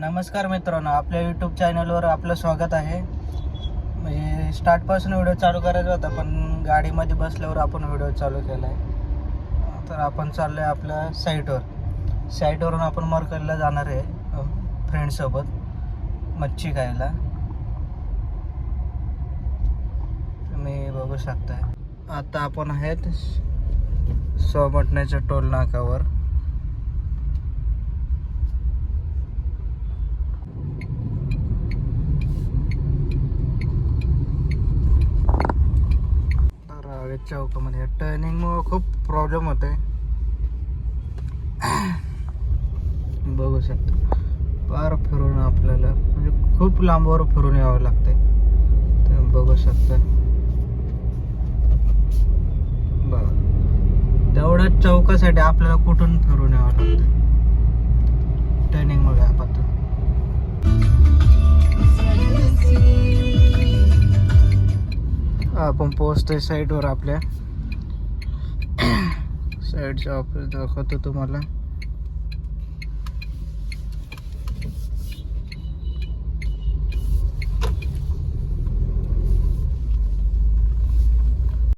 नमस्कार मित्रांनो आपल्या यूट्यूब चॅनलवर आपलं स्वागत आहे. म्हणजे स्टार्टपासून व्हिडिओ चालू करायचा होता पण गाडीमध्ये बसल्यावर आपण व्हिडिओ चालू केला आहे तर आपण चाललो आहे आपल्या साईटवर साईटवरून आपण मरकरीला जाणार आहे फ्रेंडसोबत मच्छी खायला. तुम्ही बघू शकताय. आता आपण आहेत सोमटण्याच्या टोल नाकावर तर चौकामध्ये टर्निंगमुळं खूप प्रॉब्लेम होते बघू शकता. पार फिरून आपल्याला म्हणजे खूप लांबवर फिरून यावं लागतंय. तर बघू शकता. बघा. तेवढ्या चौकासाठी आपल्याला कुठून फिरून यावं लागतं आपण पोहोचतोय साईटवर आपल्या. साईडच्या ऑफिस दाखवतो तुम्हाला.